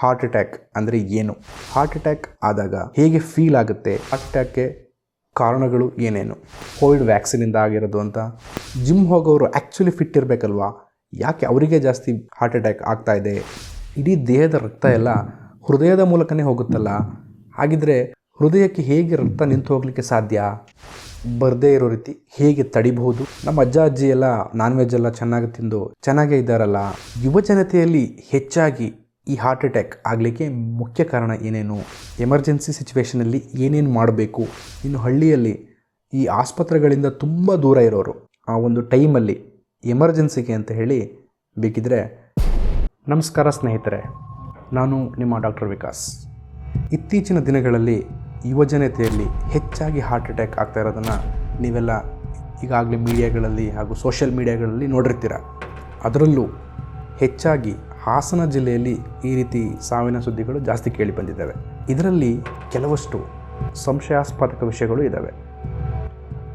Heart attack ಅಂದರೆ ಏನು? Heart attack ಆದಾಗ ಹೇಗೆ ಫೀಲ್ ಆಗುತ್ತೆ? ಹಾರ್ಟ್ ಅಟ್ಯಾಕ್ಗೆ ಕಾರಣಗಳು ಏನೇನು? ಕೋವಿಡ್ ವ್ಯಾಕ್ಸಿನಿಂದ ಆಗಿರೋದು ಅಂತ? ಜಿಮ್ ಹೋಗೋರು ಆ್ಯಕ್ಚುಲಿ ಫಿಟ್ ಇರಬೇಕಲ್ವಾ? ಯಾಕೆ ಅವರಿಗೆ ಜಾಸ್ತಿ ಹಾರ್ಟ್ ಅಟ್ಯಾಕ್ ಆಗ್ತಾ ಇದೆ? ಇಡೀ ದೇಹದ ರಕ್ತ ಎಲ್ಲ ಹೃದಯದ ಮೂಲಕನೇ ಹೋಗುತ್ತಲ್ಲ? ಹಾಗಿದ್ರೆ ಹೃದಯಕ್ಕೆ ಹೇಗೆ ರಕ್ತ ನಿಂತು ಹೋಗಲಿಕ್ಕೆ ಸಾಧ್ಯ? ಬರದೇ ಇರೋ ರೀತಿ ಹೇಗೆ ತಡಿಬಹುದು? ನಮ್ಮ ಅಜ್ಜ, ಅಜ್ಜಿ ಎಲ್ಲ ನಾನ್ ವೆಜ್ ಎಲ್ಲ ಚೆನ್ನಾಗಿ ತಿಂದು ಚೆನ್ನಾಗೇ ಇದ್ದಾರಲ್ಲ? ಯುವ ಜನತೆಯಲ್ಲಿ ಹೆಚ್ಚಾಗಿ ಈ ಹಾರ್ಟ್ ಅಟ್ಯಾಕ್ ಆಗಲಿಕ್ಕೆ ಮುಖ್ಯ ಕಾರಣ ಏನೇನು? ಎಮರ್ಜೆನ್ಸಿ ಸಿಚುವೇಷನಲ್ಲಿ ಏನೇನು ಮಾಡಬೇಕು? ಇನ್ನು ಹಳ್ಳಿಯಲ್ಲಿ ಈ ಆಸ್ಪತ್ರೆಗಳಿಂದ ತುಂಬ ದೂರ ಇರೋರು, ಆ ಒಂದು ಟೈಮಲ್ಲಿ ಎಮರ್ಜೆನ್ಸಿಗೆ ಅಂತ ಹೇಳಿ ಬೇಕಿದ್ರೆ ನಮಸ್ಕಾರ ಸ್ನೇಹಿತರೆ, ನಾನು ನಿಮ್ಮ ಡಾಕ್ಟರ್ ವಿಕಾಸ್. ಇತ್ತೀಚಿನ ದಿನಗಳಲ್ಲಿ ಯುವಜನತೆಯಲ್ಲಿ ಹೆಚ್ಚಾಗಿ ಹಾರ್ಟ್ ಅಟ್ಯಾಕ್ ಆಗ್ತಾ ಇರೋದನ್ನು ನೀವೆಲ್ಲ ಈಗಾಗಲೇ ಮೀಡಿಯಾಗಳಲ್ಲಿ ಹಾಗೂ ಸೋಷಿಯಲ್ ಮೀಡಿಯಾಗಳಲ್ಲಿ ನೋಡಿರ್ತೀರ. ಅದರಲ್ಲೂ ಹೆಚ್ಚಾಗಿ ಹಾಸನ ಜಿಲ್ಲೆಯಲ್ಲಿ ಈ ರೀತಿ ಸಾವಿನ ಸುದ್ದಿಗಳು ಜಾಸ್ತಿ ಕೇಳಿ ಬಂದಿದ್ದಾವೆ. ಇದರಲ್ಲಿ ಕೆಲವಷ್ಟು ಸಂಶಯಾಸ್ಪದಕ ವಿಷಯಗಳು ಇದ್ದಾವೆ.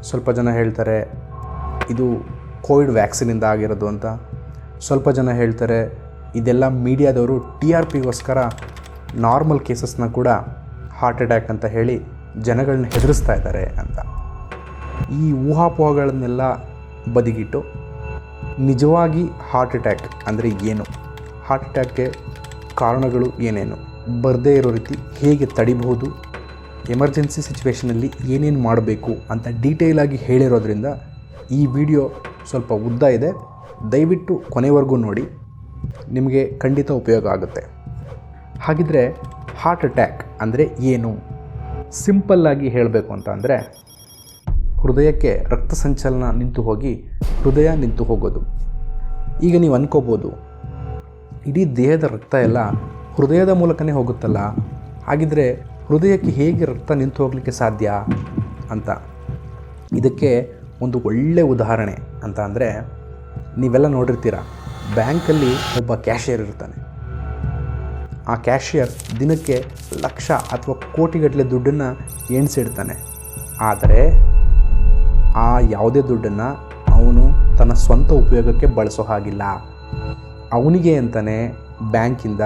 ಸ್ವಲ್ಪ ಜನ ಹೇಳ್ತಾರೆ, ಇದು ಕೋವಿಡ್ ವ್ಯಾಕ್ಸಿನಿಂದ ಆಗಿರೋದು ಅಂತ. ಸ್ವಲ್ಪ ಜನ ಹೇಳ್ತಾರೆ, ಇದೆಲ್ಲ ಮೀಡಿಯಾದವರು ಟಿ ಆರ್ ಪಿಗೋಸ್ಕರ ನಾರ್ಮಲ್ ಕೇಸಸ್ನ ಕೂಡ ಹಾರ್ಟ್ ಅಟ್ಯಾಕ್ ಅಂತ ಹೇಳಿ ಜನಗಳನ್ನ ಹೆದರಿಸ್ತಾ ಇದ್ದಾರೆ ಅಂತ. ಈ ಊಹಾಪೋಹಗಳನ್ನೆಲ್ಲ ಬದಿಗಿಟ್ಟು ನಿಜವಾಗಿ ಹಾರ್ಟ್ ಅಟ್ಯಾಕ್ ಅಂದರೆ ಏನು? ಹಾರ್ಟ್ ಅಟ್ಯಾಕ್ಗೆ ಕಾರಣಗಳು ಏನೇನು? ಬರದೇ ಇರೋ ರೀತಿ ಹೇಗೆ ತಡಿಬಹುದು? ಎಮರ್ಜೆನ್ಸಿ ಸಿಚುವೇಷನಲ್ಲಿ ಏನೇನು ಮಾಡಬೇಕು ಅಂತ ಡೀಟೇಲಾಗಿ ಹೇಳಿರೋದ್ರಿಂದ ಈ ವಿಡಿಯೋ ಸ್ವಲ್ಪ ಉದ್ದ ಇದೆ. ದಯವಿಟ್ಟು ಕೊನೆವರೆಗೂ ನೋಡಿ. ನಿಮಗೆ ಖಂಡಿತ ಉಪಯೋಗ ಆಗುತ್ತೆ. ಹಾಗಿದ್ರೆ ಹಾರ್ಟ್ ಅಟ್ಯಾಕ್ ಅಂದರೆ ಏನು? ಸಿಂಪಲ್ಲಾಗಿ ಹೇಳಬೇಕು ಅಂತ ಅಂದರೆ ಹೃದಯಕ್ಕೆ ರಕ್ತ ಸಂಚಲನ ನಿಂತು ಹೋಗಿ ಹೃದಯ ನಿಂತು ಹೋಗೋದು. ಈಗ ನೀವು ಅನ್ಕೋಬೋದು ಇಡೀ ದೇಹದ ರಕ್ತ ಎಲ್ಲ ಹೃದಯದ ಮೂಲಕನೇ ಹೋಗುತ್ತಲ್ಲ? ಹಾಗಿದ್ರೆ ಹೃದಯಕ್ಕೆ ಹೇಗೆ ರಕ್ತ ನಿಂತು ಹೋಗಲಿಕ್ಕೆ ಸಾಧ್ಯ ಅಂತ. ಇದಕ್ಕೆ ಒಂದು ಒಳ್ಳೆ ಉದಾಹರಣೆ ಅಂತ ಅಂದರೆ ನೀವೆಲ್ಲ ನೋಡಿರ್ತೀರ, ಬ್ಯಾಂಕಲ್ಲಿ ಒಬ್ಬ ಕ್ಯಾಶಿಯರ್ ಇರ್ತಾನೆ. ಆ ಕ್ಯಾಶಿಯರ್ ದಿನಕ್ಕೆ ಲಕ್ಷ ಅಥವಾ ಕೋಟಿಗಟ್ಟಲೆ ದುಡ್ಡನ್ನು ಎಣಿಸಿಡ್ತಾನೆ ಆದರೆ ಆ ಯಾವುದೇ ದುಡ್ಡನ್ನು ಅವನು ತನ್ನ ಸ್ವಂತ ಉಪಯೋಗಕ್ಕೆ ಬಳಸೋ ಹಾಗಿಲ್ಲ. ಅವನಿಗೆ ಅಂತಲೇ ಬ್ಯಾಂಕಿಂದ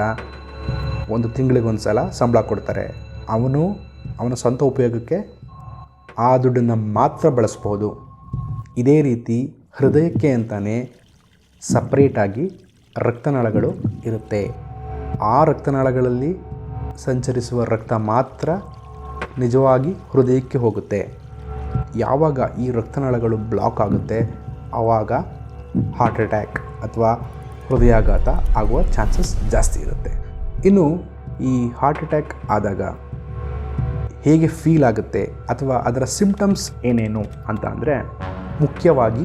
ಒಂದು ತಿಂಗಳಿಗೊಂದು ಸಲ ಸಂಬಳ ಕೊಡ್ತಾರೆ. ಅವನು ಅವನ ಸ್ವಂತ ಉಪಯೋಗಕ್ಕೆ ಆ ದುಡ್ಡನ್ನು ಮಾತ್ರ ಬಳಸ್ಬೋದು. ಇದೇ ರೀತಿ ಹೃದಯಕ್ಕೆ ಅಂತಲೇ ಸಪ್ರೇಟಾಗಿ ರಕ್ತನಾಳಗಳು ಇರುತ್ತೆ. ಆ ರಕ್ತನಾಳಗಳಲ್ಲಿ ಸಂಚರಿಸುವ ರಕ್ತ ಮಾತ್ರ ನಿಜವಾಗಿ ಹೃದಯಕ್ಕೆ ಹೋಗುತ್ತೆ. ಯಾವಾಗ ಈ ರಕ್ತನಾಳಗಳು ಬ್ಲಾಕ್ ಆಗುತ್ತೆ ಆವಾಗ ಹಾರ್ಟ್ ಅಟ್ಯಾಕ್ ಅಥವಾ ಹೃದಯಾಘಾತ ಆಗುವ ಚಾನ್ಸಸ್ ಜಾಸ್ತಿ ಇರುತ್ತೆ. ಇನ್ನು ಈ ಹಾರ್ಟ್ ಅಟ್ಯಾಕ್ ಆದಾಗ ಹೇಗೆ ಫೀಲ್ ಆಗುತ್ತೆ ಅಥವಾ ಅದರ ಸಿಂಪ್ಟಮ್ಸ್ ಏನೇನು ಅಂತ ಅಂದರೆ ಮುಖ್ಯವಾಗಿ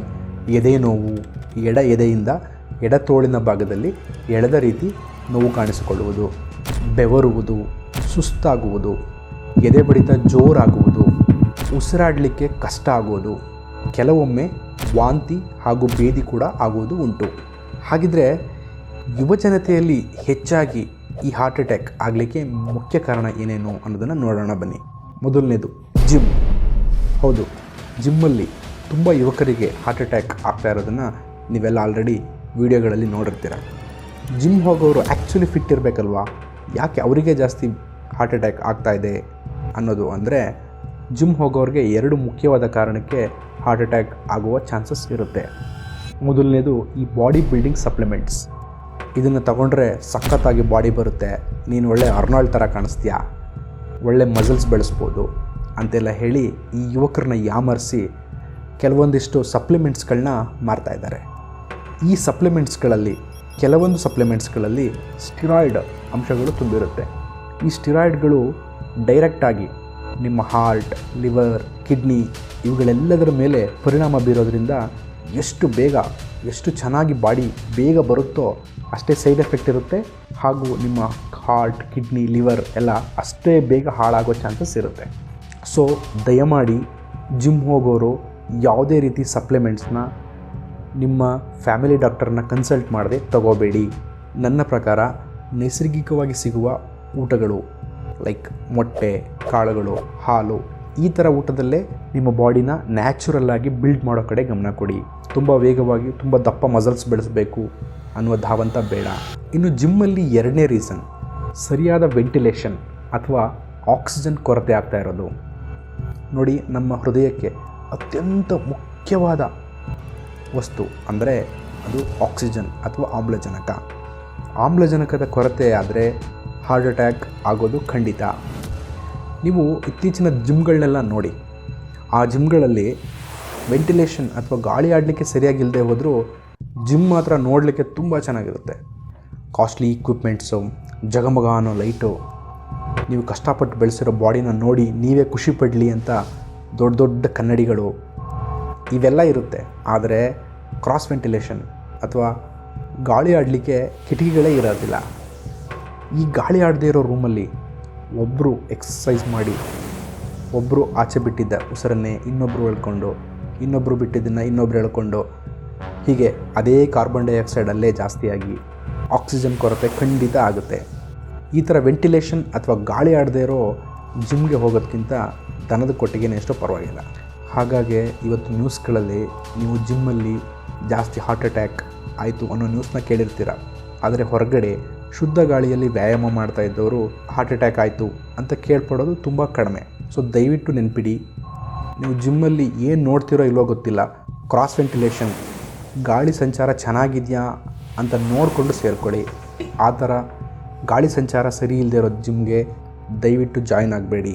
ಎದೆ ನೋವು, ಎಡ ಎದೆಯಿಂದ ಎಡ ತೋಳಿನ ಭಾಗದಲ್ಲಿ ಎಳೆದ ರೀತಿ ನೋವು ಕಾಣಿಸಿಕೊಳ್ಳುವುದು, ಬೆವರುವುದು, ಸುಸ್ತಾಗುವುದು, ಎದೆ ಬಡಿತ ಜೋರಾಗುವುದು, ಉಸಿರಾಡಲಿಕ್ಕೆ ಕಷ್ಟ ಆಗುವುದು, ಕೆಲವೊಮ್ಮೆ ವಾಂತಿ ಹಾಗೂ ಬೇದಿ ಕೂಡ ಆಗುವುದು ಉಂಟು. ಹಾಗಿದ್ರೆ ಯುವಜನತೆಯಲ್ಲಿ ಹೆಚ್ಚಾಗಿ ಈ ಹಾರ್ಟ್ ಅಟ್ಯಾಕ್ ಆಗಲಿಕ್ಕೆ ಮುಖ್ಯ ಕಾರಣ ಏನೇನು ಅನ್ನೋದನ್ನು ನೋಡೋಣ ಬನ್ನಿ. ಮೊದಲನೇದು ಜಿಮ್ ಹೌದು ಜಿಮ್ಮಲ್ಲಿ ತುಂಬ ಯುವಕರಿಗೆ ಹಾರ್ಟ್ ಅಟ್ಯಾಕ್ ಆಗ್ತಾ ಇರೋದನ್ನು ನೀವೆಲ್ಲ ಆಲ್ರೆಡಿ ವಿಡಿಯೋಗಳಲ್ಲಿ ನೋಡಿರ್ತೀರ. ಜಿಮ್ ಹೋಗೋರು ಆ್ಯಕ್ಚುಲಿ ಫಿಟ್ ಇರಬೇಕಲ್ವಾ? ಯಾಕೆ ಅವರಿಗೆ ಜಾಸ್ತಿ ಹಾರ್ಟ್ ಅಟ್ಯಾಕ್ ಆಗ್ತಾ ಇದೆ ಅನ್ನೋದು ಅಂದರೆ ಜಿಮ್ ಹೋಗೋರಿಗೆ ಎರಡು ಮುಖ್ಯವಾದ ಕಾರಣಕ್ಕೆ ಹಾರ್ಟ್ ಅಟ್ಯಾಕ್ ಆಗುವ ಚಾನ್ಸಸ್ ಇರುತ್ತೆ. ಮೊದಲನೇದು ಈ ಬಾಡಿ ಬಿಲ್ಡಿಂಗ್ ಸಪ್ಲಿಮೆಂಟ್ಸ್ ಇದನ್ನು ತಗೊಂಡ್ರೆ ಸಖತ್ತಾಗಿ ಬಾಡಿ ಬರುತ್ತೆ. ನೀನು ಒಳ್ಳೆ ಅರ್ನಾಲ್ಡ್ ಥರ ಕಾಣಿಸ್ತೀಯಾ? ಒಳ್ಳೆ ಮಸಲ್ಸ್ ಬೆಳೆಸ್ಬೋದು ಅಂತೆಲ್ಲ ಹೇಳಿ ಈ ಯುವಕರನ್ನ ಯಾಮರಿಸಿ ಕೆಲವೊಂದಿಷ್ಟು ಸಪ್ಲಿಮೆಂಟ್ಸ್ಗಳನ್ನ ಮಾರ್ತಾ ಇದ್ದಾರೆ. ಈ ಸಪ್ಲಿಮೆಂಟ್ಸ್ಗಳಲ್ಲಿ ಕೆಲವೊಂದು ಸಪ್ಲಿಮೆಂಟ್ಸ್ಗಳಲ್ಲಿ ಸ್ಟಿರಾಯ್ಡ್ ಅಂಶಗಳು ತುಂಬಿರುತ್ತೆ. ಈ ಸ್ಟಿರಾಯ್ಡ್ಗಳು ಡೈರೆಕ್ಟಾಗಿ ನಿಮ್ಮ ಹಾರ್ಟ್ ಲಿವರ್ ಕಿಡ್ನಿ ಇವುಗಳೆಲ್ಲದರ ಮೇಲೆ ಪರಿಣಾಮ ಬೀರೋದ್ರಿಂದ ಎಷ್ಟು ಬೇಗ, ಎಷ್ಟು ಚೆನ್ನಾಗಿ ಬಾಡಿ ಬೇಗ ಬರುತ್ತೋ ಅಷ್ಟೇ ಸೈಡ್ ಎಫೆಕ್ಟ್ ಇರುತ್ತೆ. ಹಾಗೂ ನಿಮ್ಮ ಹಾರ್ಟ್, ಕಿಡ್ನಿ, ಲಿವರ್ ಎಲ್ಲ ಅಷ್ಟೇ ಬೇಗ ಹಾಳಾಗೋ ಚಾನ್ಸಸ್ ಇರುತ್ತೆ. ಸೊ, ದಯಮಾಡಿ ಜಿಮ್ ಹೋಗೋರು ಯಾವುದೇ ರೀತಿ ಸಪ್ಲಿಮೆಂಟ್ಸ್ನ ನಿಮ್ಮ ಫ್ಯಾಮಿಲಿ ಡಾಕ್ಟರ್ನ ಕನ್ಸಲ್ಟ್ ಮಾಡದೆ ತಗೋಬೇಡಿ. ನನ್ನ ಪ್ರಕಾರ ನೈಸರ್ಗಿಕವಾಗಿ ಸಿಗುವ ಊಟಗಳು ಲೈಕ್ ಮೊಟ್ಟೆ, ಕಾಳುಗಳು, ಹಾಲು ಈ ಥರ ಊಟದಲ್ಲೇ ನಿಮ್ಮ ಬಾಡಿನ ನ್ಯಾಚುರಲ್ ಆಗಿ ಬಿಲ್ಡ್ ಮಾಡೋ ಕಡೆ ಗಮನ ಕೊಡಿ. ತುಂಬ ವೇಗವಾಗಿ ತುಂಬ ದಪ್ಪ ಮಸಲ್ಸ್ ಬೆಳೆಸಬೇಕು ಅನ್ನುವ ಧಾವಂತ ಬೇಡ. ಇನ್ನು ಜಿಮ್ಮಲ್ಲಿ ಎರಡನೇ ರೀಸನ್, ಸರಿಯಾದ ವೆಂಟಿಲೇಷನ್ ಅಥವಾ ಆಕ್ಸಿಜನ್ ಕೊರತೆ ಆಗ್ತಾ ಇರೋದು. ನೋಡಿ, ನಮ್ಮ ಹೃದಯಕ್ಕೆ ಅತ್ಯಂತ ಮುಖ್ಯವಾದ ವಸ್ತು ಅಂದರೆ ಅದು ಆಕ್ಸಿಜನ್ ಅಥವಾ ಆಮ್ಲಜನಕ. ಆಮ್ಲಜನಕದ ಕೊರತೆ ಆದರೆ ಹಾರ್ಟ್ ಅಟ್ಯಾಕ್ ಆಗೋದು ಖಂಡಿತ. ನೀವು ಇತ್ತೀಚಿನ ಜಿಮ್ಗಳನ್ನೆಲ್ಲ ನೋಡಿ. ಆ ಜಿಮ್ಗಳಲ್ಲಿ ವೆಂಟಿಲೇಷನ್ ಅಥವಾ ಗಾಳಿ ಆಡಲಿಕ್ಕೆ ಸರಿಯಾಗಿಲ್ಲದೆ ಹೋದರೂ ಜಿಮ್ ಮಾತ್ರ ನೋಡಲಿಕ್ಕೆ ತುಂಬ ಚೆನ್ನಾಗಿರುತ್ತೆ. ಕಾಸ್ಟ್ಲಿ ಇಕ್ವಿಪ್ಮೆಂಟ್ಸು ಜಗಮಗ ಅನ್ನೋ ಲೈಟು, ನೀವು ಕಷ್ಟಪಟ್ಟು ಬೆಳೆಸಿರೋ ಬಾಡಿನ ನೋಡಿ ನೀವೇ ಖುಷಿ ಪಡಲಿ ಅಂತ ದೊಡ್ಡ ದೊಡ್ಡ ಕನ್ನಡಿಗಳು ಇವೆಲ್ಲ ಇರುತ್ತೆ. ಆದರೆ ಕ್ರಾಸ್ ವೆಂಟಿಲೇಷನ್ ಅಥವಾ ಗಾಳಿ ಆಡಲಿಕ್ಕೆ ಕಿಟಕಿಗಳೇ ಇರೋದಿಲ್ಲ. ಈ ಗಾಳಿ ಆಡದೇ ಇರೋ ರೂಮಲ್ಲಿ ಒಬ್ಬರು ಎಕ್ಸಸೈಸ್ ಮಾಡಿ ಒಬ್ಬರು ಆಚೆ ಬಿಟ್ಟಿದ್ದ ಉಸಿರನ್ನೇ ಇನ್ನೊಬ್ಬರು ಎಳ್ಕೊಂಡು ಇನ್ನೊಬ್ಬರು ಬಿಟ್ಟಿದ್ದನ್ನು ಇನ್ನೊಬ್ರು ಹೇಳ್ಕೊಂಡು ಹೀಗೆ ಅದೇ ಕಾರ್ಬನ್ ಡೈಆಕ್ಸೈಡ್ ಅಲ್ಲೇ ಜಾಸ್ತಿಯಾಗಿ ಆಕ್ಸಿಜನ್ ಕೊರತೆ ಖಂಡಿತ ಆಗುತ್ತೆ. ಈ ಥರ ವೆಂಟಿಲೇಷನ್ ಅಥವಾ ಗಾಳಿ ಆಡದೇ ಇರೋ ಜಿಮ್ಗೆ ಹೋಗೋದಕ್ಕಿಂತ ದನದ ಕೊಟ್ಟಿಗೆನೇ ಎಷ್ಟೋ ಪರವಾಗಿಲ್ಲ. ಹಾಗಾಗಿ ಇವತ್ತು ನ್ಯೂಸ್ಗಳಲ್ಲಿ ನೀವು ಜಿಮ್ಮಲ್ಲಿ ಜಾಸ್ತಿ ಹಾರ್ಟ್ ಅಟ್ಯಾಕ್ ಆಯಿತು ಅನ್ನೋ ನ್ಯೂಸ್ನ ಕೇಳಿರ್ತೀರ? ಆದರೆ ಹೊರಗಡೆ ಶುದ್ಧ ಗಾಳಿಯಲ್ಲಿ ವ್ಯಾಯಾಮ ಮಾಡ್ತಾ ಇದ್ದವರು ಹಾರ್ಟ್ ಅಟ್ಯಾಕ್ ಆಯಿತು ಅಂತ ಕೇಳ್ಪಡೋದು ತುಂಬ ಕಡಿಮೆ. ಸೊ ದಯವಿಟ್ಟು ನೆನ್ಪಿಡಿ ನೀವು ಜಿಮ್ಮಲ್ಲಿ ಏನು ನೋಡ್ತಿರೋ ಇಲ್ವೋ ಗೊತ್ತಿಲ್ಲ. ಕ್ರಾಸ್ ವೆಂಟಿಲೇಷನ್ ಗಾಳಿ ಸಂಚಾರ ಚೆನ್ನಾಗಿದೆಯಾ ಅಂತ ನೋಡಿಕೊಂಡು ಸೇರ್ಕೊಳ್ಳಿ ಆ ಥರ ಗಾಳಿ ಸಂಚಾರ ಸರಿ ಇಲ್ಲದೆ ಇರೋ ಜಿಮ್ಗೆ ದಯವಿಟ್ಟು ಜಾಯ್ನ್ ಆಗಬೇಡಿ.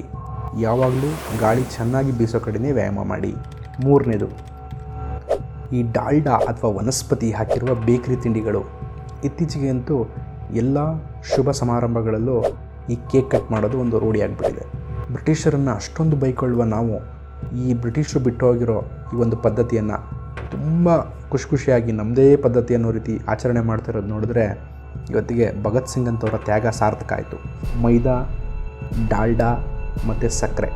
ಯಾವಾಗಲೂ ಗಾಳಿ ಚೆನ್ನಾಗಿ ಬೀಸೋ ಕಡೆಯೇ ವ್ಯಾಯಾಮ ಮಾಡಿ. ಮೂರನೇದು, ಈ ಡಾಲ್ಡಾ ಅಥವಾ ವನಸ್ಪತಿ ಹಾಕಿರುವ ಬೇಕರಿ ತಿಂಡಿಗಳು. ಇತ್ತೀಚೆಗೆ ಅಂತೂ ಎಲ್ಲ ಶುಭ ಸಮಾರಂಭಗಳಲ್ಲೂ ಈ ಕೇಕ್ ಕಟ್ ಮಾಡೋದು ಒಂದು ರೂಢಿಯಾಗಿಬಿಟ್ಟಿದೆ ಬ್ರಿಟಿಷರನ್ನು ಅಷ್ಟೊಂದು ಬೈಕೊಳ್ಳುವ ನಾವು ಈ ಬ್ರಿಟಿಷರು ಬಿಟ್ಟು ಹೋಗಿರೋ ಈ ಒಂದು ಪದ್ಧತಿಯನ್ನು ತುಂಬ ಖುಷಿ ಖುಷಿಯಾಗಿ ನಮ್ಮದೇ ಪದ್ಧತಿ ಅನ್ನೋ ರೀತಿ ಆಚರಣೆ ಮಾಡ್ತಿರೋದು ನೋಡಿದ್ರೆ ಇವತ್ತಿಗೆ ಭಗತ್ ಸಿಂಗ್ ಅಂತವರ ತ್ಯಾಗ ಸಾರ್ಥಕ ಆಯಿತು. ಮೈದಾ, ಡಾಲ್ಡಾ ಮತ್ತು ಸಕ್ಕರೆ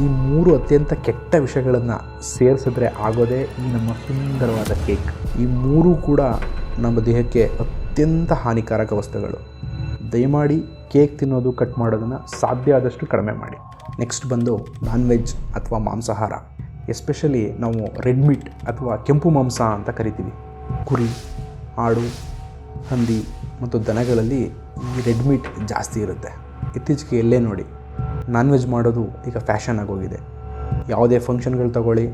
ಈ ಮೂರು ಅತ್ಯಂತ ಕೆಟ್ಟ ವಿಷಯಗಳನ್ನು ಸೇರಿಸಿದ್ರೆ ಆಗೋದೇ ಈ ನಮ್ಮ ಸುಂದರವಾದ ಕೇಕ್. ಈ ಮೂರೂ ಕೂಡ ನಮ್ಮ ದೇಹಕ್ಕೆ ಅತ್ಯಂತ ಹಾನಿಕಾರಕ ವಸ್ತುಗಳು. ದಯಮಾಡಿ ಕೇಕ್ ತಿನ್ನೋದು, ಕಟ್ ಮಾಡೋದನ್ನು ಸಾಧ್ಯ ಆದಷ್ಟು ಕಡಿಮೆ ಮಾಡಿ. ನೆಕ್ಸ್ಟ್ ಬಂದು ನಾನ್ ವೆಜ್ ಅಥವಾ ಮಾಂಸಾಹಾರ ಎಸ್ಪೆಷಲಿ ನಾವು ರೆಡ್ ಮೀಟ್ ಅಥವಾ ಕೆಂಪು ಮಾಂಸ ಅಂತ ಕರಿತೀವಿ. ಕುರಿ, ಆಡು, ಹಂದಿ ಮತ್ತು ದನಗಳಲ್ಲಿ ಈ ರೆಡ್ ಮೀಟ್ ಜಾಸ್ತಿ ಇರುತ್ತೆ. ಇತ್ತೀಚೆಗೆ ಎಲ್ಲೇ ನೋಡಿ ನಾನ್ ವೆಜ್ ಮಾಡೋದು ಈಗ ಫ್ಯಾಷನ್ ಆಗೋಗಿದೆ ಯಾವುದೇ ಫಂಕ್ಷನ್ಗಳು ತಗೊಳ್ಳಿ,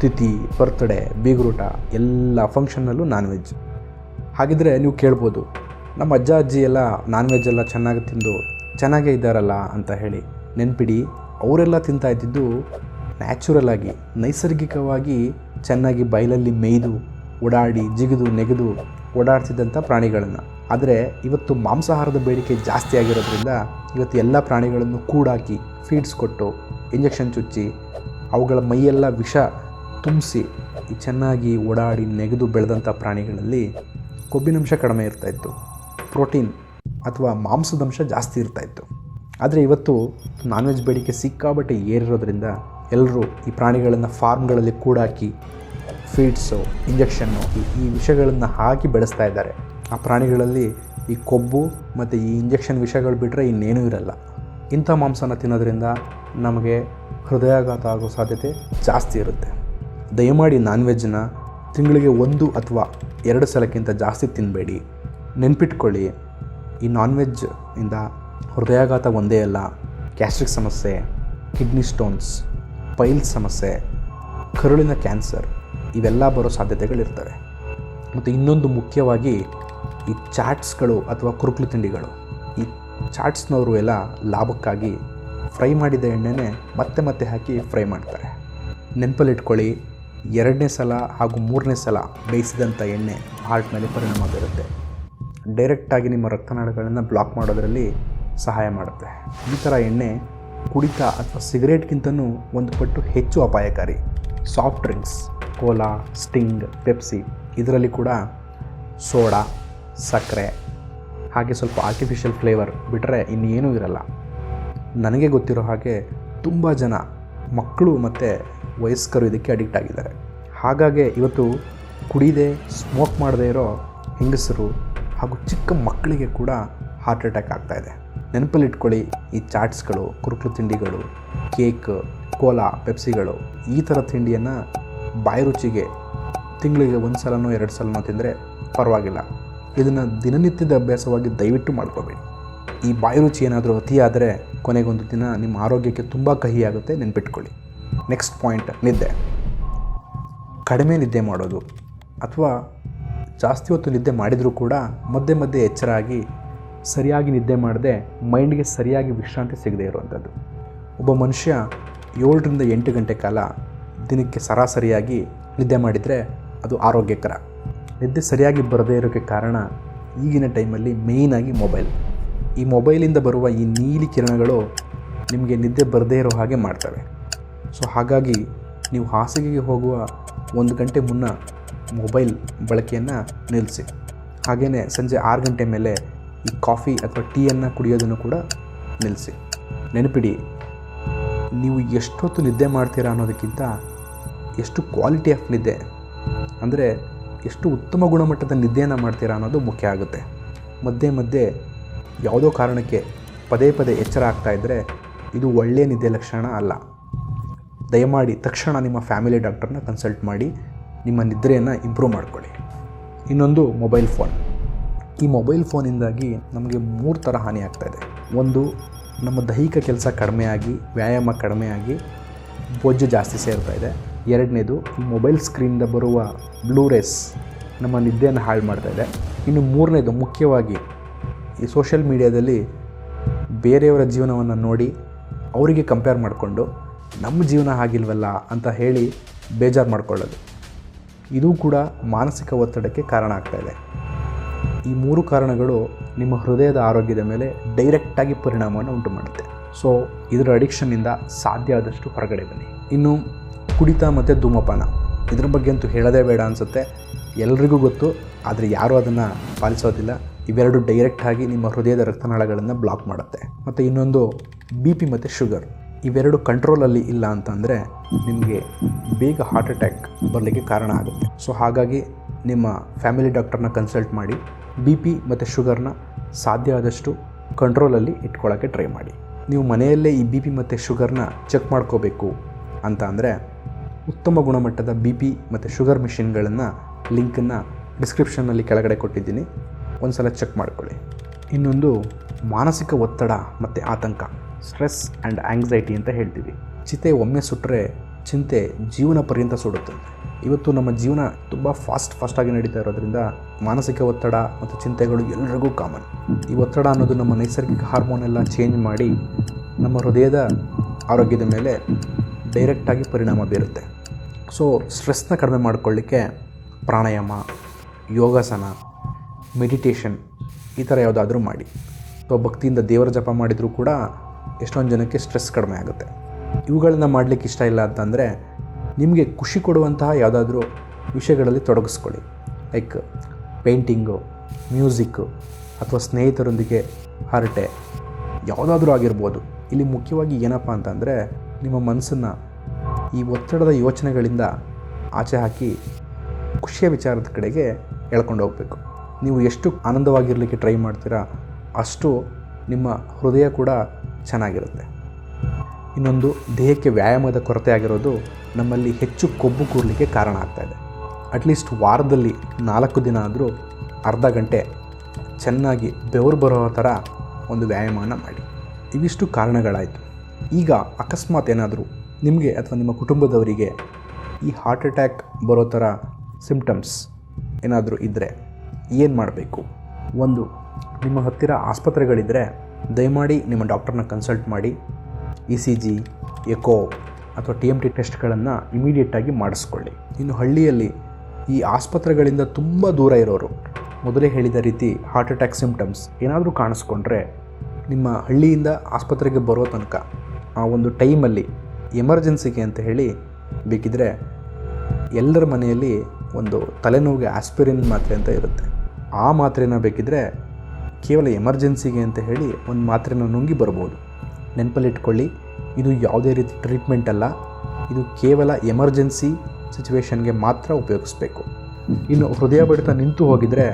ತಿಥಿ ಬರ್ತ್ಡೇ ಬೀಗ್ರೂಟ, ಎಲ್ಲ ಫಂಕ್ಷನ್ನಲ್ಲೂ ನಾನ್ ವೆಜ್ ಹಾಗಿದ್ರೆ ನೀವು ಕೇಳ್ಬೋದು, ನಮ್ಮ ಅಜ್ಜ, ಅಜ್ಜಿ ಎಲ್ಲ ನಾನ್ ವೆಜ್ ಎಲ್ಲ ಚೆನ್ನಾಗಿ ತಿಂದು ಚೆನ್ನಾಗೇ ಇದ್ದಾರಲ್ಲ ಅಂತ ಹೇಳಿ. ನೆನ್ಪಿಡಿ, ಅವರೆಲ್ಲ ತಿಂತಾ ಇದ್ದಿದ್ದು ನ್ಯಾಚುರಲ್ ಆಗಿ, ನೈಸರ್ಗಿಕವಾಗಿ ಚೆನ್ನಾಗಿ ಬಯಲಲ್ಲಿ ಮೇಯ್ದು, ಓಡಾಡಿ, ಜಿಗಿದು, ನೆಗೆದು ಓಡಾಡ್ತಿದ್ದಂಥ ಪ್ರಾಣಿಗಳನ್ನು. ಆದರೆ ಇವತ್ತು ಮಾಂಸಾಹಾರದ ಬೇಡಿಕೆ ಜಾಸ್ತಿ ಆಗಿರೋದ್ರಿಂದ ಇವತ್ತು ಎಲ್ಲ ಪ್ರಾಣಿಗಳನ್ನು ಕೂಡಾಕಿ ಫೀಡ್ಸ್ ಕೊಟ್ಟು ಇಂಜೆಕ್ಷನ್ ಚುಚ್ಚಿ, ಅವುಗಳ ಮೈಯೆಲ್ಲ ವಿಷ ತುಂಬಿಸಿ ಚೆನ್ನಾಗಿ ಓಡಾಡಿ, ನೆಗೆದು ಬೆಳೆದಂಥ ಪ್ರಾಣಿಗಳಲ್ಲಿ ಕೊಬ್ಬಿನಂಶ ಕಡಿಮೆ ಇರ್ತಾಯಿತ್ತು ಪ್ರೋಟೀನ್ ಅಥವಾ ಮಾಂಸದಂಶ ಜಾಸ್ತಿ ಇರ್ತಾಯಿತ್ತು ಆದರೆ ಇವತ್ತು ನಾನ್ ವೆಜ್ ಬೇಡಿಕೆ ಸಿಕ್ಕಾಬಟ್ಟೆ ಏರಿರೋದ್ರಿಂದ ಎಲ್ಲರೂ ಈ ಪ್ರಾಣಿಗಳನ್ನು ಫಾರ್ಮ್ಗಳಲ್ಲಿ ಕೂಡಾಕಿ ಫೀಡ್ಸು ಇಂಜೆಕ್ಷನ್ನು ಈ ವಿಷಗಳನ್ನು ಹಾಕಿ ಬೆಳೆಸ್ತಾ ಇದ್ದಾರೆ. ಆ ಪ್ರಾಣಿಗಳಲ್ಲಿ ಈ ಕೊಬ್ಬು ಮತ್ತು ಈ ಇಂಜೆಕ್ಷನ್ ವಿಷಗಳು ಬಿಟ್ಟರೆ ಇನ್ನೇನೂ ಇರಲ್ಲ. ಇಂಥ ಮಾಂಸನ ತಿನ್ನೋದ್ರಿಂದ ನಮಗೆ ಹೃದಯಾಘಾತ ಆಗೋ ಸಾಧ್ಯತೆ ಜಾಸ್ತಿ ಇರುತ್ತೆ. ದಯಮಾಡಿ ನಾನ್ ವೆಜ್ನ ತಿಂಗಳಿಗೆ ಒಂದು ಅಥವಾ ಎರಡು ಸಲಕ್ಕಿಂತ ಜಾಸ್ತಿ ತಿನ್ನಬೇಡಿ ನೆನ್ಪಿಟ್ಕೊಳ್ಳಿ, ಈ ನಾನ್ ವೆಜ್ ಇಂದ ಹೃದಯಾಘಾತ ಒಂದೇ ಅಲ್ಲ, ಗ್ಯಾಸ್ಟ್ರಿಕ್ ಸಮಸ್ಯೆ, ಕಿಡ್ನಿ ಸ್ಟೋನ್ಸ್ ಪೈಲ್ ಸಮಸ್ಯೆ, ಕರುಳಿನ ಕ್ಯಾನ್ಸರ್, ಇವೆಲ್ಲ ಬರೋ ಸಾಧ್ಯತೆಗಳಿರ್ತವೆ. ಮತ್ತು ಇನ್ನೊಂದು ಮುಖ್ಯವಾಗಿ ಈ ಚಾಟ್ಸ್ಗಳು ಅಥವಾ ಕುರುಕ್ಲು ತಿಂಡಿಗಳು. ಈ ಚಾಟ್ಸ್ನವರು ಎಲ್ಲ ಲಾಭಕ್ಕಾಗಿ ಫ್ರೈ ಮಾಡಿದ ಎಣ್ಣೆನೆ ಮತ್ತೆ ಮತ್ತೆ ಹಾಕಿ ಫ್ರೈ ಮಾಡ್ತಾರೆ. ನೆನಪಲ್ಲಿಟ್ಕೊಳ್ಳಿ, ಎರಡನೇ ಸಲ ಹಾಗೂ ಮೂರನೇ ಸಲ ಬೇಯಿಸಿದಂಥ ಎಣ್ಣೆ ಹಾರ್ಟ್ ಮೇಲೆ ಪರಿಣಾಮ ಬೀರುತ್ತೆ. ಡೈರೆಕ್ಟಾಗಿ ನಿಮ್ಮ ರಕ್ತನಾಳಗಳನ್ನು ಬ್ಲಾಕ್ ಮಾಡೋದರಲ್ಲಿ ಸಹಾಯ ಮಾಡುತ್ತೆ. ಈ ಥರ ಎಣ್ಣೆ ಕುಡಿತ ಅಥವಾ ಸಿಗರೇಟ್ಗಿಂತನೂ ಒಂದು ಪಟ್ಟು ಹೆಚ್ಚು ಅಪಾಯಕಾರಿ. Soft drinks, cola, Sting, Pepsi ಇದರಲ್ಲಿ ಕೂಡ ಸೋಡಾ, ಸಕ್ಕರೆ ಹಾಗೆ ಸ್ವಲ್ಪ ಆರ್ಟಿಫಿಷಿಯಲ್ ಫ್ಲೇವರ್ ಬಿಟ್ಟರೆ ಇನ್ನೇನೂ ಇರಲ್ಲ. ನನಗೆ ಗೊತ್ತಿರೋ ಹಾಗೆ ತುಂಬ ಜನ ಮಕ್ಕಳು ಮತ್ತು ವಯಸ್ಕರು ಇದಕ್ಕೆ ಅಡಿಕ್ಟ್ ಆಗಿದ್ದಾರೆ. ಹಾಗಾಗಿ ಇವತ್ತು ಕುಡಿದೆ ಸ್ಮೋಕ್ ಮಾಡದೇ ಇರೋ ಹೆಂಗಸರು ಹಾಗೂ ಚಿಕ್ಕ ಮಕ್ಕಳಿಗೆ ಕೂಡ ಹಾರ್ಟ್ ಅಟ್ಯಾಕ್ ಆಗ್ತಾಯಿದೆ ನೆನಪಲ್ಲಿಟ್ಕೊಳ್ಳಿ ಈ ಚಾಟ್ಸ್ಗಳು, ಕುರುಕಲು ತಿಂಡಿಗಳು, ಕೇಕ್, ಕೋಲಾ, ಪೆಪ್ಸಿಗಳು, ಈ ಥರ ತಿಂಡಿಯನ್ನು ಬಾಯಿ ರುಚಿಗೆ ತಿಂಗಳಿಗೆ ಒಂದು ಸಲನೋ ಎರಡು ಸಲನೋ ತಿಂದರೆ ಪರವಾಗಿಲ್ಲ. ಇದನ್ನು ದಿನನಿತ್ಯದ ಅಭ್ಯಾಸವಾಗಿ ದಯವಿಟ್ಟು ಮಾಡ್ಕೋಬೇಡಿ ಈ ಬಾಯಿ ರುಚಿ ಏನಾದರೂ ಅತಿಯಾದರೆ ಕೊನೆಗೊಂದು ದಿನ ನಿಮ್ಮ ಆರೋಗ್ಯಕ್ಕೆ ತುಂಬ ಕಹಿಯಾಗುತ್ತೆ, ನೆನ್ಪಿಟ್ಕೊಳ್ಳಿ. ನೆಕ್ಸ್ಟ್ ಪಾಯಿಂಟ್ ನಿದ್ದೆ. ಕಡಿಮೆ ನಿದ್ದೆ ಮಾಡೋದು. ಅಥವಾ ಜಾಸ್ತಿ ಹೊತ್ತು ನಿದ್ದೆ ಮಾಡಿದರೂ ಕೂಡ ಮಧ್ಯೆ ಮಧ್ಯೆ ಎಚ್ಚರ ಆಗಿ ಸರಿಯಾಗಿ ನಿದ್ದೆ ಮಾಡದೆ ಮೈಂಡ್ಗೆ ಸರಿಯಾಗಿ ವಿಶ್ರಾಂತಿ ಸಿಗದೇ ಇರುವಂಥದ್ದು. ಒಬ್ಬ ಮನುಷ್ಯ ಏಳರಿಂದ ಎಂಟು ಗಂಟೆ ಕಾಲ ದಿನಕ್ಕೆ ಸರಾಸರಿಯಾಗಿ ನಿದ್ದೆ ಮಾಡಿದರೆ ಅದು ಆರೋಗ್ಯಕರ. ನಿದ್ದೆ ಸರಿಯಾಗಿ ಬರದೇ ಇರೋಕ್ಕೆ ಕಾರಣ ಈಗಿನ ಟೈಮಲ್ಲಿ ಮೇಯ್ನಾಗಿ ಮೊಬೈಲ್ ಈ ಮೊಬೈಲಿಂದ ಬರುವ ಈ ನೀಲಿ ಕಿರಣಗಳು ನಿಮಗೆ ನಿದ್ದೆ ಬರದೇ ಇರೋ ಹಾಗೆ ಮಾಡ್ತವೆ. ಸೊ ಹಾಗಾಗಿ ನೀವು ಹಾಸಿಗೆಗೆ ಹೋಗುವ ಒಂದು ಗಂಟೆ ಮುನ್ನ ಮೊಬೈಲ್ ಬಳಕೆಯನ್ನು ನಿಲ್ಲಿಸಿ ಹಾಗೆಯೇ ಸಂಜೆ ಆರು ಗಂಟೆ ಮೇಲೆ ಕಾಫಿ ಅಥವಾ ಟೀಯನ್ನು ಕುಡಿಯೋದನ್ನು ಕೂಡ ನಿಲ್ಲಿಸಿ. ನೆನಪಿಡಿ, ನೀವು ಎಷ್ಟೊತ್ತು ನಿದ್ದೆ ಮಾಡ್ತೀರಾ ಅನ್ನೋದಕ್ಕಿಂತ ಎಷ್ಟು ಕ್ವಾಲಿಟಿ ಆಫ್ ನಿದ್ದೆ, ಅಂದರೆ ಎಷ್ಟು ಉತ್ತಮ ಗುಣಮಟ್ಟದ ನಿದ್ದೆಯನ್ನು ಮಾಡ್ತೀರಾ ಅನ್ನೋದು ಮುಖ್ಯ ಆಗುತ್ತೆ. ಮಧ್ಯೆ ಮಧ್ಯೆ ಯಾವುದೋ ಕಾರಣಕ್ಕೆ ಪದೇ ಪದೇ ಎಚ್ಚರ ಆಗ್ತಾ ಇದ್ದರೆ ಇದು ಒಳ್ಳೆಯ ನಿದ್ದೆ ಲಕ್ಷಣ ಅಲ್ಲ. ದಯಮಾಡಿ ತಕ್ಷಣ ನಿಮ್ಮ ಫ್ಯಾಮಿಲಿ ಡಾಕ್ಟರ್ನ ಕನ್ಸಲ್ಟ್ ಮಾಡಿ ನಿಮ್ಮ ನಿದ್ರೆಯನ್ನು ಇಂಪ್ರೂವ್ ಮಾಡ್ಕೊಳ್ಳಿ. ಇನ್ನೊಂದು ಮೊಬೈಲ್ ಫೋನ್ ಈ ಮೊಬೈಲ್ ಫೋನಿಂದಾಗಿ ನಮಗೆ ಮೂರು ಥರ ಹಾನಿ ಆಗ್ತಾ ಇದೆ. ಒಂದು, ನಮ್ಮ ದೈಹಿಕ ಕೆಲಸ ಕಡಿಮೆಯಾಗಿ, ವ್ಯಾಯಾಮ ಕಡಿಮೆಯಾಗಿ ಬೊಜ್ಜು ಜಾಸ್ತಿ ಸೇರ್ತಾ ಇದೆ. ಎರಡನೇದು, ಮೊಬೈಲ್ ಸ್ಕ್ರೀನಿಂದ ಬರುವ ಬ್ಲೂ ರೇಸ್ ನಮ್ಮ ನಿದ್ದೆಯನ್ನು ಹಾಳು ಮಾಡ್ತಾ ಇದೆ. ಇನ್ನು ಮೂರನೇದು, ಮುಖ್ಯವಾಗಿ ಈ ಸೋಷಿಯಲ್ ಮೀಡಿಯಾದಲ್ಲಿ ಬೇರೆಯವರ ಜೀವನವನ್ನು ನೋಡಿ ಅವರಿಗೆ ಕಂಪೇರ್ ಮಾಡಿಕೊಂಡು ನಮ್ಮ ಜೀವನ ಆಗಿಲ್ವಲ್ಲ ಅಂತ ಹೇಳಿ ಬೇಜಾರು ಮಾಡಿಕೊಳ್ಳೋದು. ಇದು ಕೂಡ ಮಾನಸಿಕ ಒತ್ತಡಕ್ಕೆ ಕಾರಣ ಆಗ್ತಾ ಇದೆ. ಈ ಮೂರು ಕಾರಣಗಳು ನಿಮ್ಮ ಹೃದಯದ ಆರೋಗ್ಯದ ಮೇಲೆ ಡೈರೆಕ್ಟಾಗಿ ಪರಿಣಾಮವನ್ನು ಉಂಟು ಮಾಡುತ್ತೆ ಸೊ ಇದರ ಅಡಿಕ್ಷನ್ನಿಂದ ಸಾಧ್ಯ ಆದಷ್ಟು ಹೊರಗಡೆ ಬನ್ನಿ. ಇನ್ನು ಕುಡಿತ ಮತ್ತು ಧೂಮಪಾನ. ಇದ್ರ ಬಗ್ಗೆ ಅಂತೂ ಹೇಳೋದೇ ಬೇಡ ಅನಿಸುತ್ತೆ. ಎಲ್ರಿಗೂ ಗೊತ್ತು, ಆದರೆ ಯಾರೂ ಅದನ್ನು ಪಾಲಿಸೋದಿಲ್ಲ. ಇವೆರಡು ಡೈರೆಕ್ಟಾಗಿ ನಿಮ್ಮ ಹೃದಯದ ರಕ್ತನಾಳಗಳನ್ನು ಬ್ಲಾಕ್ ಮಾಡುತ್ತೆ. ಮತ್ತು ಇನ್ನೊಂದು ಬಿ ಪಿ ಮತ್ತು ಶುಗರ್ ಇವೆರಡು ಕಂಟ್ರೋಲಲ್ಲಿ ಇಲ್ಲ ಅಂತಂದರೆ ನಿಮಗೆ ಬೇಗ ಹಾರ್ಟ್ ಅಟ್ಯಾಕ್ ಬರಲಿಕ್ಕೆ ಕಾರಣ ಆಗುತ್ತೆ. ಸೊ ಹಾಗಾಗಿ ನಿಮ್ಮ ಫ್ಯಾಮಿಲಿ ಡಾಕ್ಟರ್ನ ಕನ್ಸಲ್ಟ್ ಮಾಡಿ. ಬಿ ಪಿ ಮತ್ತು ಶುಗರ್ನ ಸಾಧ್ಯ ಆದಷ್ಟು ಕಂಟ್ರೋಲಲ್ಲಿ ಇಟ್ಕೊಳ್ಳೋಕ್ಕೆ ಟ್ರೈ ಮಾಡಿ. ನೀವು ಮನೆಯಲ್ಲೇ ಈ ಬಿ ಪಿ ಮತ್ತು ಶುಗರ್ನ ಚೆಕ್ ಮಾಡ್ಕೋಬೇಕು ಅಂತ ಅಂದರೆ ಉತ್ತಮ ಗುಣಮಟ್ಟದ ಬಿ ಪಿ ಮತ್ತು ಶುಗರ್ ಮಿಷಿನ್ಗಳನ್ನು ಲಿಂಕನ್ನು ಡಿಸ್ಕ್ರಿಪ್ಷನ್ನಲ್ಲಿ ಕೆಳಗಡೆ ಕೊಟ್ಟಿದ್ದೀನಿ. ಒಂದು ಸಲ ಚೆಕ್ ಮಾಡ್ಕೊಳ್ಳಿ. ಇನ್ನೊಂದು ಮಾನಸಿಕ ಒತ್ತಡ ಮತ್ತು ಆತಂಕ, ಸ್ಟ್ರೆಸ್ ಆ್ಯಂಡ್ ಆಂಗ್ಸೈಟಿ ಅಂತ ಹೇಳ್ತೀವಿ. ಚಿತೆ ಒಮ್ಮೆ ಸುಟ್ಟರೆ ಚಿಂತೆ ಜೀವನ ಪರ್ಯಂತ ಸುಡುತ್ತೆ. ಇವತ್ತು ನಮ್ಮ ಜೀವನ ತುಂಬ ಫಾಸ್ಟ್ ಫಾಸ್ಟಾಗಿ ನಡೀತಾ ಇರೋದ್ರಿಂದ ಮಾನಸಿಕ ಒತ್ತಡ ಮತ್ತು ಚಿಂತೆಗಳು ಎಲ್ರಿಗೂ ಕಾಮನ್ ಈ ಒತ್ತಡ ಅನ್ನೋದು ನಮ್ಮ ನೈಸರ್ಗಿಕ ಹಾರ್ಮೋನ್ ಎಲ್ಲ ಚೇಂಜ್ ಮಾಡಿ ನಮ್ಮ ಹೃದಯದ ಆರೋಗ್ಯದ ಮೇಲೆ ಡೈರೆಕ್ಟಾಗಿ ಪರಿಣಾಮ ಬೀರುತ್ತೆ. ಸೊ ಸ್ಟ್ರೆಸ್ನ ಕಡಿಮೆ ಮಾಡಿಕೊಳ್ಳಿಕ್ಕೆ ಪ್ರಾಣಾಯಾಮ, ಯೋಗಾಸನ ಮೆಡಿಟೇಷನ್ ಈ ಥರ ಯಾವುದಾದ್ರೂ ಮಾಡಿ. ಅಥವಾ ಭಕ್ತಿಯಿಂದ ದೇವರ ಜಪ ಮಾಡಿದರೂ ಕೂಡ ಎಷ್ಟೊಂದು ಜನಕ್ಕೆ ಸ್ಟ್ರೆಸ್ ಕಡಿಮೆ ಆಗುತ್ತೆ. ಇವುಗಳನ್ನ ಮಾಡಲಿಕ್ಕೆ ಇಷ್ಟ ಇಲ್ಲ ಅಂತಂದರೆ ನಿಮಗೆ ಖುಷಿ ಕೊಡುವಂತಹ ಯಾವುದಾದ್ರೂ ವಿಷಯಗಳಲ್ಲಿ ತೊಡಗಿಸ್ಕೊಳ್ಳಿ. ಲೈಕ್ ಪೇಂಟಿಂಗು ಮ್ಯೂಸಿಕ್ಕು ಅಥವಾ ಸ್ನೇಹಿತರೊಂದಿಗೆ ಹರಟೆ ಯಾವುದಾದ್ರೂ ಆಗಿರ್ಬೋದು. ಇಲ್ಲಿ ಮುಖ್ಯವಾಗಿ ಏನಪ್ಪ ಅಂತಂದರೆ ನಿಮ್ಮ ಮನಸ್ಸನ್ನು ಈ ಒತ್ತಡದ ಯೋಚನೆಗಳಿಂದ ಆಚೆ ಹಾಕಿ ಖುಷಿಯ ವಿಚಾರದ ಕಡೆಗೆ ಎಳ್ಕೊಂಡು ಹೋಗಬೇಕು. ನೀವು ಎಷ್ಟು ಆನಂದವಾಗಿರಲಿಕ್ಕೆ ಟ್ರೈ ಮಾಡ್ತೀರಾ ಅಷ್ಟು ನಿಮ್ಮ ಹೃದಯ ಕೂಡ ಚೆನ್ನಾಗಿರುತ್ತೆ. ಇನ್ನೊಂದು ದೇಹಕ್ಕೆ ವ್ಯಾಯಾಮದ ಕೊರತೆ ಆಗಿರೋದು ನಮ್ಮಲ್ಲಿ ಹೆಚ್ಚು ಕೊಬ್ಬು ಕೂರಲಿಕ್ಕೆ ಕಾರಣ ಆಗ್ತಾಯಿದೆ ಅಟ್ಲೀಸ್ಟ್ ವಾರದಲ್ಲಿ ನಾಲ್ಕು ದಿನ ಆದರೂ ಅರ್ಧ ಗಂಟೆ ಚೆನ್ನಾಗಿ ಬೆವರು ಬರೋ ಥರ ಒಂದು ವ್ಯಾಯಾಮವನ್ನು ಮಾಡಿ. ಇವಿಷ್ಟು ಕಾರಣಗಳಾಯಿತು. ಈಗ ಅಕಸ್ಮಾತ್ ಏನಾದರೂ ನಿಮಗೆ ಅಥವಾ ನಿಮ್ಮ ಕುಟುಂಬದವರಿಗೆ ಈ ಹಾರ್ಟ್ ಅಟ್ಯಾಕ್ ಬರೋ ಥರ ಸಿಂಪ್ಟಮ್ಸ್ ಏನಾದರೂ ಇದ್ದರೆ ಏನು ಮಾಡಬೇಕು? ಒಂದು, ನಿಮ್ಮ ಹತ್ತಿರ ಆಸ್ಪತ್ರೆಗಳಿದ್ದರೆ ದಯಮಾಡಿ ನಿಮ್ಮ ಡಾಕ್ಟರ್ನ ಕನ್ಸಲ್ಟ್ ಮಾಡಿ. ಇ ಸಿ ಜಿ ಎಕೋ ಅಥವಾ ಟಿ ಎಂ ಟಿ ಟೆಸ್ಟ್ಗಳನ್ನು ಇಮಿಡಿಯೇಟಾಗಿ ಮಾಡಿಸ್ಕೊಳ್ಳಿ. ಇನ್ನು ಹಳ್ಳಿಯಲ್ಲಿ ಈ ಆಸ್ಪತ್ರೆಗಳಿಂದ ತುಂಬ ದೂರ ಇರೋರು, ಮೊದಲೇ ಹೇಳಿದ ರೀತಿ ಹಾರ್ಟ್ ಅಟ್ಯಾಕ್ ಸಿಂಪ್ಟಮ್ಸ್ ಏನಾದರೂ ಕಾಣಿಸ್ಕೊಂಡ್ರೆ ನಿಮ್ಮ ಹಳ್ಳಿಯಿಂದ ಆಸ್ಪತ್ರೆಗೆ ಬರೋ ತನಕ ಆ ಒಂದು ಟೈಮಲ್ಲಿ ಎಮರ್ಜೆನ್ಸಿಗೆ ಅಂತ ಹೇಳಿ ಬೇಕಿದ್ರೆ ಎಲ್ಲರ ಮನೆಯಲ್ಲಿ ಒಂದು ತಲೆನೋವಿಗೆ ಆಸ್ಪಿರಿನ್ ಮಾತ್ರೆ ಅಂತ ಇರುತ್ತೆ. ಆ ಮಾತ್ರೆನ ಬೇಕಿದ್ರೆ ಕೇವಲ ಎಮರ್ಜೆನ್ಸಿಗೆ ಅಂತ ಹೇಳಿ ಒಂದು ಮಾತ್ರೆನ ನುಂಗಿ ಬರ್ಬೋದು. ನೆನಪಲ್ಲಿಟ್ಕೊಳ್ಳಿ, ಇದು ಯಾವುದೇ ರೀತಿ ಟ್ರೀಟ್ಮೆಂಟ್ ಅಲ್ಲ. ಇದು ಕೇವಲ ಎಮರ್ಜೆನ್ಸಿ ಸಿಚುವೇಷನ್ಗೆ ಮಾತ್ರ ಉಪಯೋಗಿಸ್ಬೇಕು. ಇನ್ನು ಹೃದಯ ಬಡಿತ ನಿಂತು ಹೋಗಿದರೆ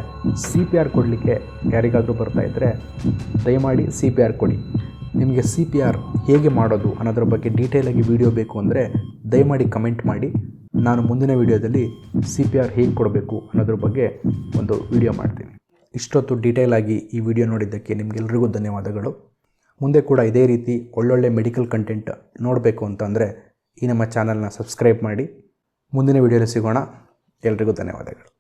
ಸಿ ಪಿ ಆರ್ ಕೊಡಲಿಕ್ಕೆ ಯಾರಿಗಾದರೂ ಬರ್ತಾ ಇದ್ದರೆ ದಯಮಾಡಿ ಸಿ ಪಿ ಆರ್ ಕೊಡಿ. ನಿಮಗೆ ಸಿ ಪಿ ಆರ್ ಹೇಗೆ ಮಾಡೋದು ಅನ್ನೋದ್ರ ಬಗ್ಗೆ ಡೀಟೇಲಾಗಿ ವಿಡಿಯೋ ಬೇಕು ಅಂದರೆ ದಯಮಾಡಿ ಕಮೆಂಟ್ ಮಾಡಿ. ನಾನು ಮುಂದಿನ ವಿಡಿಯೋದಲ್ಲಿ ಸಿ ಪಿ ಆರ್ ಹೇಗೆ ಕೊಡಬೇಕು ಅನ್ನೋದ್ರ ಬಗ್ಗೆ ಒಂದು ವಿಡಿಯೋ ಮಾಡ್ತೀನಿ. ಇಷ್ಟೊತ್ತು ಡೀಟೇಲಾಗಿ ಈ ವಿಡಿಯೋ ನೋಡಿದ್ದಕ್ಕೆ ನಿಮಗೆಲ್ರಿಗೂ ಧನ್ಯವಾದಗಳು. ಮುಂದೆ ಕೂಡ ಇದೇ ರೀತಿ ಒಳ್ಳೊಳ್ಳೆ ಮೆಡಿಕಲ್ ಕಂಟೆಂಟ್ ನೋಡಬೇಕು ಅಂತಂದರೆ ಈ ನಮ್ಮ ಚಾನಲ್ನ ಸಬ್ಸ್ಕ್ರೈಬ್ ಮಾಡಿ. ಮುಂದಿನ ವೀಡಿಯೋಲಿ ಸಿಗೋಣ. ಎಲ್ರಿಗೂ ಧನ್ಯವಾದಗಳು.